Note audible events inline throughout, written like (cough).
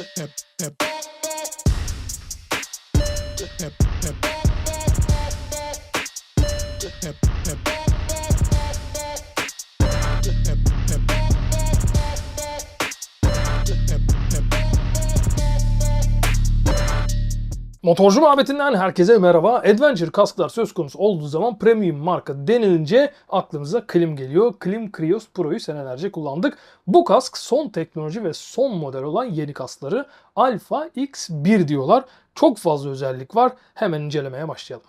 Hip, hip. Motorcu muhabbetinden herkese merhaba. Adventure kasklar söz konusu olduğu zaman premium marka denilince aklımıza Klim geliyor. Klim Krios Pro'yu senelerce kullandık. Bu kask son teknoloji ve son model olan yeni kaskları Alpha X1 diyorlar. Çok fazla özellik var. Hemen incelemeye başlayalım.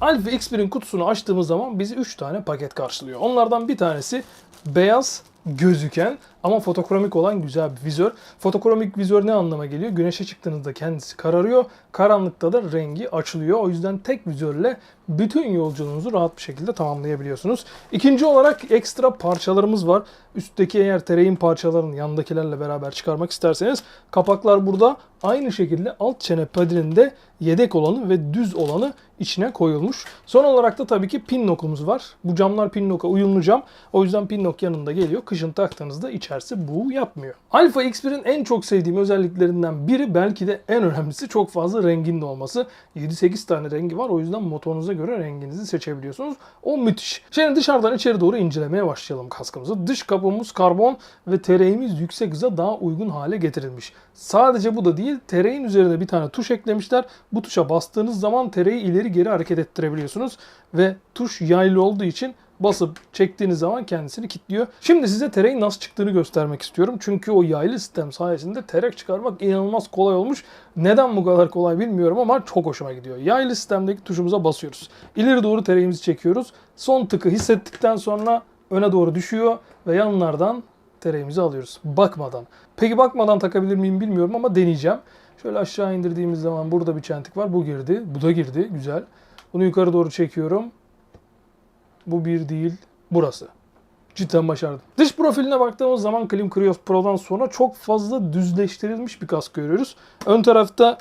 Alpha X1'in kutusunu açtığımız zaman bizi 3 tane paket karşılıyor. Onlardan bir tanesi beyaz gözüken ama fotokromik olan güzel bir vizör. Fotokromik vizör ne anlama geliyor? Güneşe çıktığınızda kendisi kararıyor. Karanlıkta da rengi açılıyor. O yüzden tek vizörle bütün yolculuğunuzu rahat bir şekilde tamamlayabiliyorsunuz. İkinci olarak ekstra parçalarımız var. Üstteki eğer tereyin parçalarını yandakilerle beraber çıkarmak isterseniz kapaklar burada. Aynı şekilde alt çene padinin yedek olanı ve düz olanı içine koyulmuş. Son olarak da tabii ki pin nokumuz var. Bu camlar pin noka uyumlu cam. O yüzden pin nok yanında geliyor. Kışın taktığınızda içerisi bu yapmıyor. Alpha X1'in en çok sevdiğim özelliklerinden biri belki de en önemlisi çok fazla renginin olması. 7-8 tane rengi var. O yüzden motorunuza göre renginizi seçebiliyorsunuz. O müthiş. Şimdi dışarıdan içeri doğru incelemeye başlayalım kaskımızı. Dış kapımız karbon ve tereğimiz yüksek hıza daha uygun hale getirilmiş. Sadece bu da değil. Tereğin üzerine bir tane tuş eklemişler. Bu tuşa bastığınız zaman tereyi ileri geri hareket ettirebiliyorsunuz. Ve tuş yaylı olduğu için basıp çektiğiniz zaman kendisini kilitliyor. Şimdi size tereyin nasıl çıktığını göstermek istiyorum. Çünkü o yaylı sistem sayesinde terek çıkarmak inanılmaz kolay olmuş. Neden bu kadar kolay bilmiyorum ama çok hoşuma gidiyor. Yaylı sistemdeki tuşumuza basıyoruz. İleri doğru tereğimizi çekiyoruz. Son tıkı hissettikten sonra öne doğru düşüyor ve yanlardan tereğimizi alıyoruz. Bakmadan. Peki bakmadan takabilir miyim bilmiyorum ama deneyeceğim. Şöyle aşağı indirdiğimiz zaman burada bir çentik var. Bu girdi. Bu da girdi. Güzel. Bunu yukarı doğru çekiyorum. Bu bir değil, burası. Cidden başardım. Dış profiline baktığımız zaman Klim Krios Pro'dan sonra çok fazla düzleştirilmiş bir kask görüyoruz. Ön tarafta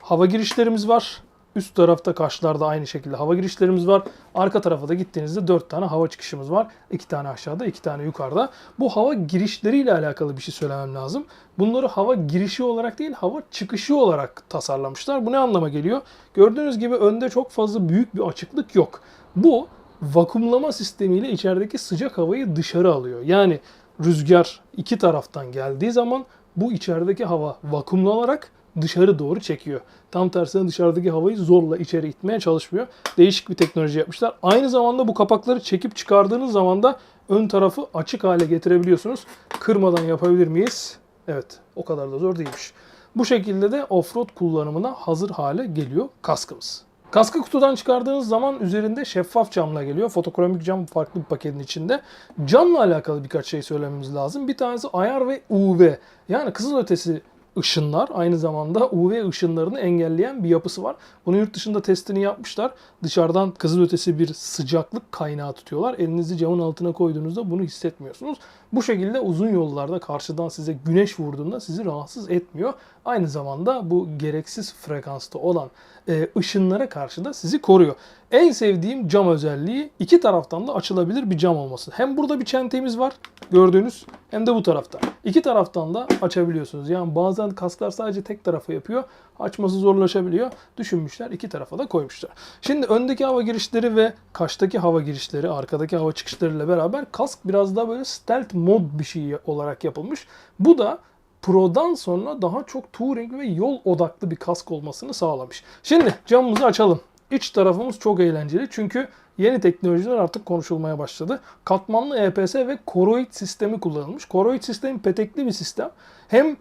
hava girişlerimiz var. Üst tarafta kaşlarda aynı şekilde hava girişlerimiz var. Arka tarafa da gittiğinizde 4 tane hava çıkışımız var. 2 tane aşağıda, 2 tane yukarıda. Bu hava girişleriyle alakalı bir şey söylemem lazım. Bunları hava girişi olarak değil, hava çıkışı olarak tasarlamışlar. Bu ne anlama geliyor? Gördüğünüz gibi önde çok fazla büyük bir açıklık yok. Bu vakumlama sistemiyle içerideki sıcak havayı dışarı alıyor. Yani rüzgar iki taraftan geldiği zaman bu içerideki hava vakumlanarak dışarı doğru çekiyor. Tam tersine dışarıdaki havayı zorla içeri itmeye çalışmıyor. Değişik bir teknoloji yapmışlar. Aynı zamanda bu kapakları çekip çıkardığınız zaman da ön tarafı açık hale getirebiliyorsunuz. Kırmadan yapabilir miyiz? Evet, o kadar da zor değilmiş. Bu şekilde de offroad kullanımına hazır hale geliyor kaskımız. Kaskı kutudan çıkardığınız zaman üzerinde şeffaf camla geliyor. Fotokromik cam farklı bir paketin içinde. Camla alakalı birkaç şey söylememiz lazım. Bir tanesi ayar ve UV. Yani kızılötesi ışınlar aynı zamanda UV ışınlarını engelleyen bir yapısı var. Bunu yurt dışında testini yapmışlar. Dışarıdan kızılötesi bir sıcaklık kaynağı tutuyorlar. Elinizi camın altına koyduğunuzda bunu hissetmiyorsunuz. Bu şekilde uzun yollarda karşıdan size güneş vurduğunda sizi rahatsız etmiyor. Aynı zamanda bu gereksiz frekansta olan e, ışınlara karşı da sizi koruyor. En sevdiğim cam özelliği iki taraftan da açılabilir bir cam olması. Hem burada bir çentemiz var gördüğünüz hem de bu tarafta. İki taraftan da açabiliyorsunuz. Yani bazen kasklar sadece tek tarafa yapıyor. Açması zorlaşabiliyor. Düşünmüşler iki tarafa da koymuşlar. Şimdi öndeki hava girişleri ve kaştaki hava girişleri, arkadaki hava çıkışlarıyla beraber kask biraz daha böyle stealth mod bir şey olarak yapılmış. Bu da Pro'dan sonra daha çok touring ve yol odaklı bir kask olmasını sağlamış. Şimdi camımızı açalım. İç tarafımız çok eğlenceli çünkü yeni teknolojiler artık konuşulmaya başladı. Katmanlı EPS ve koroid sistemi kullanılmış. Koroid sistemi petekli bir sistem. Hem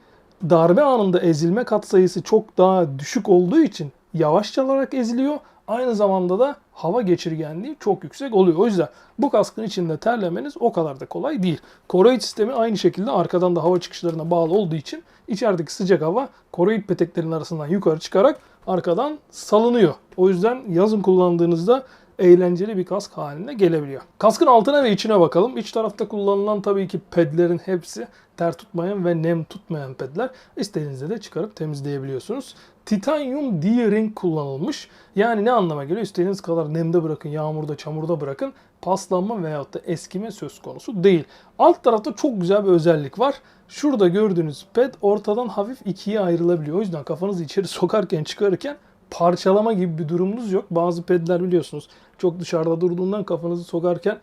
darbe anında ezilme katsayısı çok daha düşük olduğu için yavaş çalarak eziliyor. Aynı zamanda da hava geçirgenliği çok yüksek oluyor. O yüzden bu kaskın içinde terlemeniz o kadar da kolay değil. Koroid sistemi aynı şekilde arkadan da hava çıkışlarına bağlı olduğu için içerideki sıcak hava koroid peteklerin arasından yukarı çıkarak arkadan salınıyor. O yüzden yazın kullandığınızda eğlenceli bir kask haline gelebiliyor. Kaskın altına ve içine bakalım. İç tarafta kullanılan tabii ki pedlerin hepsi ter tutmayan ve nem tutmayan pedler. İstediğinizde de çıkarıp temizleyebiliyorsunuz. Titanium D-ring kullanılmış. Yani ne anlama geliyor? İstediğiniz kadar nemde bırakın, yağmurda, çamurda bırakın. paslanma veyahut da eskime söz konusu değil. Alt tarafta çok güzel bir özellik var. Şurada gördüğünüz ped ortadan hafif ikiye ayrılabiliyor. O yüzden kafanızı içeri (laughs) sokarken çıkarırken parçalama gibi bir durumunuz yok. Bazı pedler biliyorsunuz çok dışarıda durduğundan kafanızı sokarken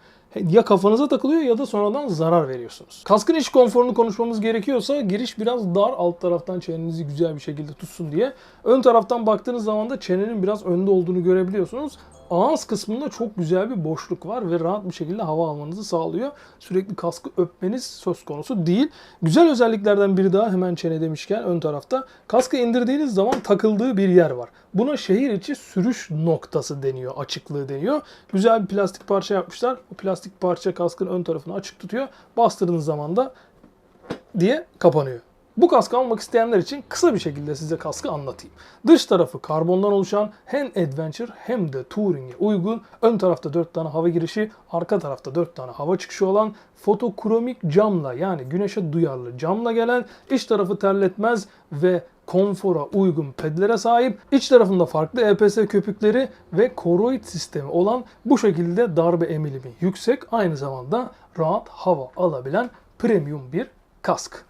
ya kafanıza takılıyor ya da sonradan zarar veriyorsunuz. Kaskın iç konforunu konuşmamız gerekiyorsa giriş biraz dar alt taraftan çenenizi güzel bir şekilde tutsun diye. Ön taraftan baktığınız zaman da çenenin biraz önde olduğunu görebiliyorsunuz. Ağız kısmında çok güzel bir boşluk var ve rahat bir şekilde hava almanızı sağlıyor. Sürekli kaskı öpmeniz söz konusu değil. Güzel özelliklerden biri daha hemen çene demişken ön tarafta. Kaskı indirdiğiniz zaman takıldığı bir yer var. Buna şehir içi sürüş noktası deniyor, açıklığı deniyor. Güzel bir plastik parça yapmışlar. O plastik parça kaskın ön tarafını açık tutuyor. Bastırdığınız zaman da diye kapanıyor. Bu kaskı almak isteyenler için kısa bir şekilde size kaskı anlatayım. Dış tarafı karbondan oluşan hem adventure hem de touring'e uygun. Ön tarafta 4 tane hava girişi, arka tarafta 4 tane hava çıkışı olan fotokromik camla yani güneşe duyarlı camla gelen iç tarafı terletmez ve konfora uygun pedlere sahip. İç tarafında farklı EPS köpükleri ve koroid sistemi olan bu şekilde darbe emilimi yüksek aynı zamanda rahat hava alabilen premium bir kask.